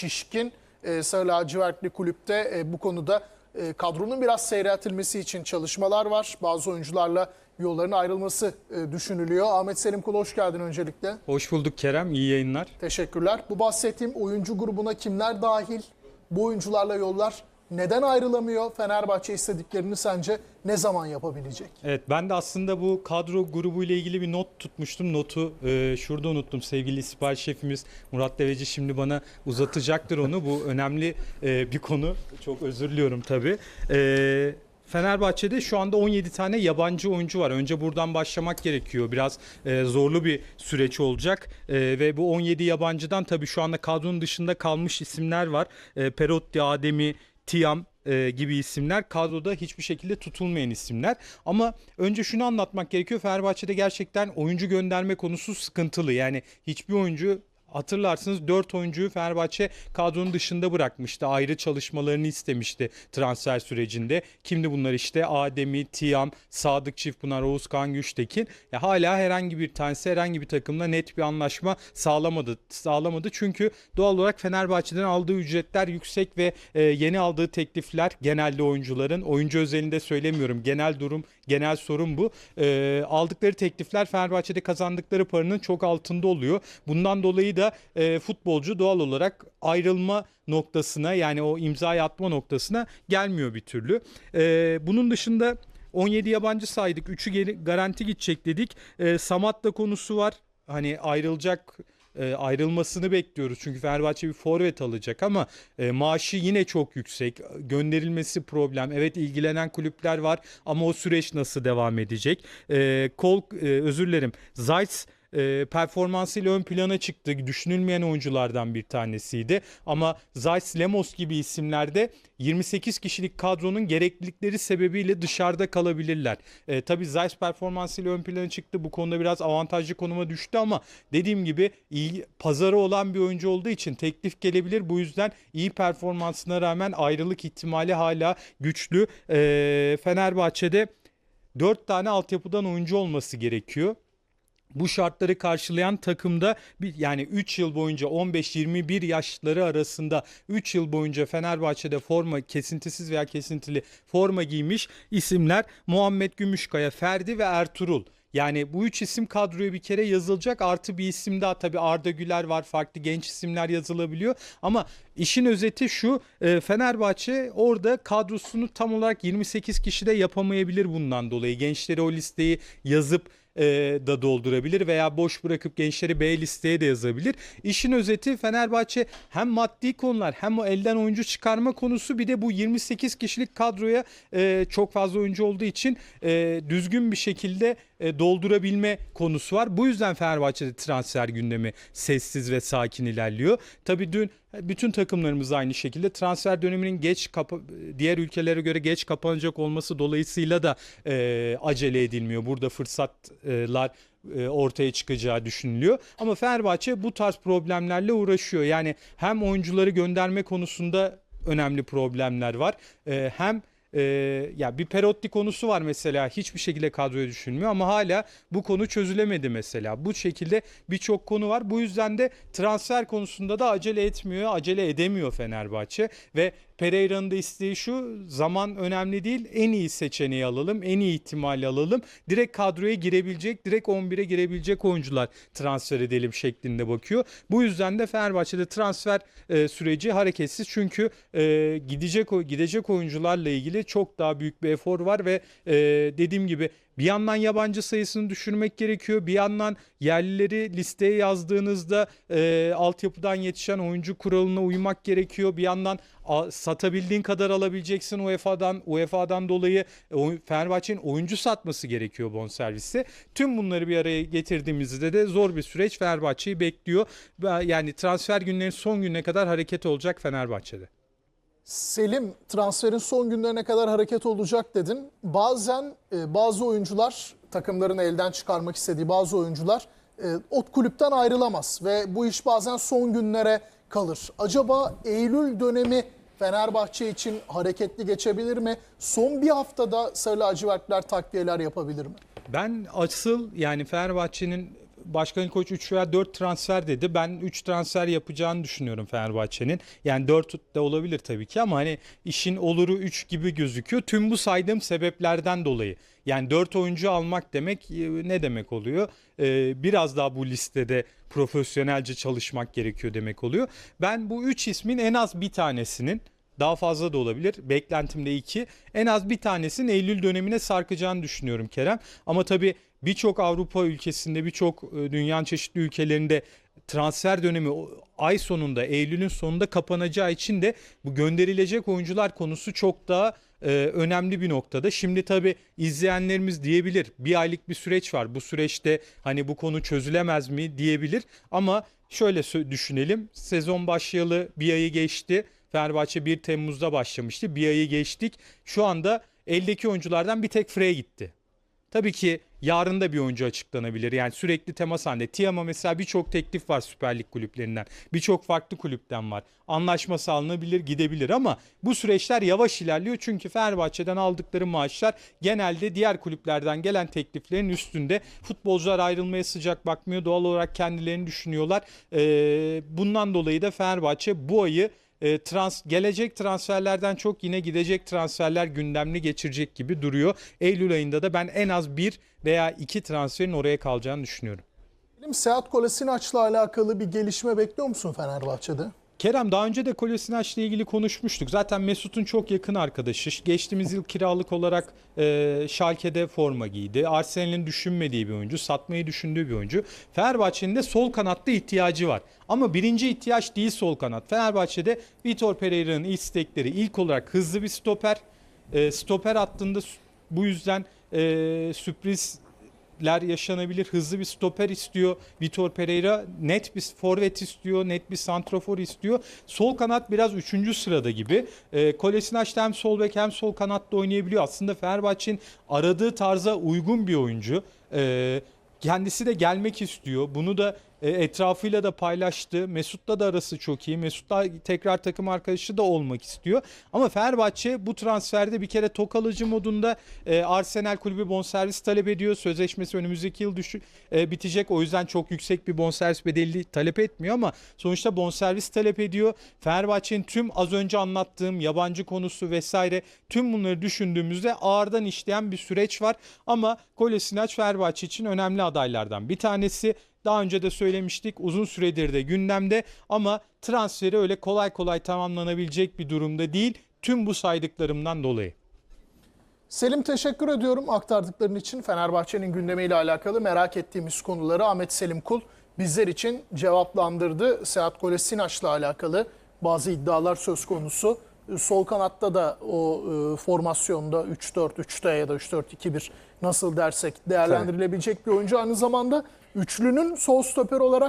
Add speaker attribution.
Speaker 1: şişkin e, Sarı Lacivertli kulüpte e, bu konuda e, kadronun biraz seyreltilmesi için çalışmalar var. Bazı oyuncularla yolların ayrılması e, düşünülüyor. Ahmet Selim Kul hoş geldin öncelikle.
Speaker 2: Hoş bulduk Kerem. İyi yayınlar.
Speaker 1: Teşekkürler. Bu bahsettiğim oyuncu grubuna kimler dahil? Bu oyuncularla yollar neden ayrılamıyor? Fenerbahçe istediklerini sence ne zaman yapabilecek?
Speaker 2: Evet ben de aslında bu kadro grubu ile ilgili bir not tutmuştum. Notu e, şurada unuttum. Sevgili istihbarat şefimiz Murat Deveci şimdi bana uzatacaktır onu. Bu önemli e, bir konu. Çok özür diliyorum tabii. E, Fenerbahçe'de şu anda 17 tane yabancı oyuncu var. Önce buradan başlamak gerekiyor. Biraz e, zorlu bir süreç olacak. E, ve bu 17 yabancıdan tabii şu anda kadronun dışında kalmış isimler var. E, Perotti, Ademi, Tiam e, gibi isimler kadroda hiçbir şekilde tutulmayan isimler. Ama önce şunu anlatmak gerekiyor. Fenerbahçe'de gerçekten oyuncu gönderme konusu sıkıntılı. Yani hiçbir oyuncu Hatırlarsınız 4 oyuncuyu Fenerbahçe kadronun dışında bırakmıştı. Ayrı çalışmalarını istemişti transfer sürecinde. Kimdi bunlar işte? Ademi, Tiam, Sadık Çiftpınar, Oğuzkan Güçtekin. Ya hala herhangi bir tanesi herhangi bir takımla net bir anlaşma sağlamadı. Sağlamadı çünkü doğal olarak Fenerbahçe'den aldığı ücretler yüksek ve e, yeni aldığı teklifler genelde oyuncuların oyuncu özelinde söylemiyorum. Genel durum, genel sorun bu. E, aldıkları teklifler Fenerbahçe'de kazandıkları paranın çok altında oluyor. Bundan dolayı da e, futbolcu doğal olarak ayrılma noktasına yani o imzayı atma noktasına gelmiyor bir türlü. E, bunun dışında 17 yabancı saydık. 3'ü geri garanti gidecek dedik. E, Samat'ta konusu var. Hani ayrılacak e, ayrılmasını bekliyoruz. Çünkü Fenerbahçe bir forvet alacak ama e, maaşı yine çok yüksek. Gönderilmesi problem. Evet ilgilenen kulüpler var ama o süreç nasıl devam edecek? E, kol e, özür dilerim. Zayt e, performansıyla ön plana çıktı. Düşünülmeyen oyunculardan bir tanesiydi. Ama Zayt, Lemos gibi isimlerde 28 kişilik kadronun gereklilikleri sebebiyle dışarıda kalabilirler. E, tabii Zayt performansıyla ön plana çıktı. Bu konuda biraz avantajlı konuma düştü ama dediğim gibi iyi, pazarı olan bir oyuncu olduğu için teklif gelebilir. Bu yüzden iyi performansına rağmen ayrılık ihtimali hala güçlü. E, Fenerbahçe'de 4 tane altyapıdan oyuncu olması gerekiyor bu şartları karşılayan takımda bir yani 3 yıl boyunca 15-21 yaşları arasında 3 yıl boyunca Fenerbahçe'de forma kesintisiz veya kesintili forma giymiş isimler Muhammed Gümüşkaya, Ferdi ve Ertuğrul. Yani bu üç isim kadroya bir kere yazılacak. Artı bir isim daha tabii Arda Güler var. Farklı genç isimler yazılabiliyor. Ama işin özeti şu. e, Fenerbahçe orada kadrosunu tam olarak 28 kişide yapamayabilir bundan dolayı. Gençleri o listeyi yazıp e, da doldurabilir veya boş bırakıp gençleri B listeye de yazabilir. İşin özeti Fenerbahçe hem maddi konular hem o elden oyuncu çıkarma konusu bir de bu 28 kişilik kadroya e, çok fazla oyuncu olduğu için e, düzgün bir şekilde e, doldurabilme konusu var. Bu yüzden Fenerbahçe'de transfer gündemi sessiz ve sakin ilerliyor. Tabii dün bütün takımlarımız aynı şekilde transfer döneminin geç diğer ülkelere göre geç kapanacak olması dolayısıyla da e, acele edilmiyor. Burada fırsatlar e, ortaya çıkacağı düşünülüyor. Ama Fenerbahçe bu tarz problemlerle uğraşıyor. Yani hem oyuncuları gönderme konusunda önemli problemler var. E, hem e, ya bir Perotti konusu var mesela hiçbir şekilde kadroya düşünmüyor ama hala bu konu çözülemedi mesela. Bu şekilde birçok konu var. Bu yüzden de transfer konusunda da acele etmiyor, acele edemiyor Fenerbahçe ve Pereira'nın da isteği şu zaman önemli değil en iyi seçeneği alalım en iyi ihtimali alalım direkt kadroya girebilecek direkt 11'e girebilecek oyuncular transfer edelim şeklinde bakıyor. Bu yüzden de Fenerbahçe'de transfer e, süreci hareketsiz çünkü e, gidecek gidecek oyuncularla ilgili çok daha büyük bir efor var ve e, dediğim gibi bir yandan yabancı sayısını düşürmek gerekiyor. Bir yandan yerlileri listeye yazdığınızda e, altyapıdan yetişen oyuncu kuralına uymak gerekiyor. Bir yandan satabildiğin kadar alabileceksin UEFA'dan. UEFA'dan dolayı e, Fenerbahçe'nin oyuncu satması gerekiyor bonservisi. Tüm bunları bir araya getirdiğimizde de zor bir süreç Fenerbahçe'yi bekliyor. Yani transfer günlerinin son gününe kadar hareket olacak Fenerbahçe'de.
Speaker 1: Selim transferin son günlerine kadar hareket olacak dedin. Bazen e, bazı oyuncular takımların elden çıkarmak istediği bazı oyuncular e, o kulüpten ayrılamaz ve bu iş bazen son günlere kalır. Acaba Eylül dönemi Fenerbahçe için hareketli geçebilir mi? Son bir haftada Sarı lacivertler takviyeler yapabilir mi?
Speaker 2: Ben asıl yani Fenerbahçe'nin Başkan Koç 3 veya 4 transfer dedi. Ben 3 transfer yapacağını düşünüyorum Fenerbahçe'nin. Yani 4 de olabilir tabii ki ama hani işin oluru 3 gibi gözüküyor. Tüm bu saydığım sebeplerden dolayı. Yani 4 oyuncu almak demek e, ne demek oluyor? Ee, biraz daha bu listede profesyonelce çalışmak gerekiyor demek oluyor. Ben bu 3 ismin en az bir tanesinin daha fazla da olabilir. Beklentimde 2. En az bir tanesinin Eylül dönemine sarkacağını düşünüyorum Kerem. Ama tabii birçok Avrupa ülkesinde, birçok e, dünyanın çeşitli ülkelerinde transfer dönemi ay sonunda, Eylül'ün sonunda kapanacağı için de bu gönderilecek oyuncular konusu çok daha e, önemli bir noktada. Şimdi tabii izleyenlerimiz diyebilir bir aylık bir süreç var. Bu süreçte hani bu konu çözülemez mi diyebilir. Ama şöyle düşünelim. Sezon başlayalı bir ayı geçti. Fenerbahçe 1 Temmuz'da başlamıştı. Bir ayı geçtik. Şu anda eldeki oyunculardan bir tek Frey gitti. Tabii ki yarın da bir oyuncu açıklanabilir. Yani sürekli temas halinde. Tiam'a mesela birçok teklif var Süper Lig kulüplerinden. Birçok farklı kulüpten var. Anlaşma sağlanabilir, gidebilir ama bu süreçler yavaş ilerliyor. Çünkü Fenerbahçe'den aldıkları maaşlar genelde diğer kulüplerden gelen tekliflerin üstünde. Futbolcular ayrılmaya sıcak bakmıyor. Doğal olarak kendilerini düşünüyorlar. Ee, bundan dolayı da Fenerbahçe bu ayı e, trans gelecek transferlerden çok yine gidecek transferler gündemli geçirecek gibi duruyor. Eylül ayında da ben en az bir veya iki transferin oraya kalacağını düşünüyorum.
Speaker 1: Seat Kolasinaç'la alakalı bir gelişme bekliyor musun Fenerbahçe'de?
Speaker 2: Kerem daha önce de Kolasinaç'la ilgili konuşmuştuk. Zaten Mesut'un çok yakın arkadaşı. Geçtiğimiz yıl kiralık olarak e, Schalke'de forma giydi. Arsenal'in düşünmediği bir oyuncu, satmayı düşündüğü bir oyuncu. Fenerbahçe'nin de sol kanatta ihtiyacı var. Ama birinci ihtiyaç değil sol kanat. Fenerbahçe'de Vitor Pereira'nın istekleri ilk olarak hızlı bir stoper. E, stoper hattında bu yüzden e, sürpriz ler yaşanabilir. Hızlı bir stoper istiyor. Vitor Pereira net bir forvet istiyor. Net bir santrafor istiyor. Sol kanat biraz 3. sırada gibi. E, Kolasinac hem sol bek hem sol kanatta oynayabiliyor. Aslında Fenerbahçe'nin aradığı tarza uygun bir oyuncu. E, kendisi de gelmek istiyor. Bunu da e, etrafıyla da paylaştı. Mesut'la da arası çok iyi. Mesut'la tekrar takım arkadaşı da olmak istiyor. Ama Fenerbahçe bu transferde bir kere tok alıcı modunda e, Arsenal kulübü bonservis talep ediyor. Sözleşmesi önümüzdeki yıl düşü, e, bitecek. O yüzden çok yüksek bir bonservis bedeli talep etmiyor ama sonuçta bonservis talep ediyor. Fenerbahçe'nin tüm az önce anlattığım yabancı konusu vesaire tüm bunları düşündüğümüzde ağırdan işleyen bir süreç var. Ama Kolasinac Fenerbahçe için önemli adaylardan bir tanesi. Daha önce de söylemiştik uzun süredir de gündemde ama transferi öyle kolay kolay tamamlanabilecek bir durumda değil. Tüm bu saydıklarımdan dolayı.
Speaker 1: Selim teşekkür ediyorum aktardıkların için. Fenerbahçe'nin gündemiyle alakalı merak ettiğimiz konuları Ahmet Selim Kul bizler için cevaplandırdı. Seat Kolasinaç'la alakalı bazı iddialar söz konusu. Sol kanatta da o e, formasyonda 3-4-3'te ya da 3-4-2-1 nasıl dersek değerlendirilebilecek bir oyuncu. Aynı zamanda üçlünün sol stoper olarak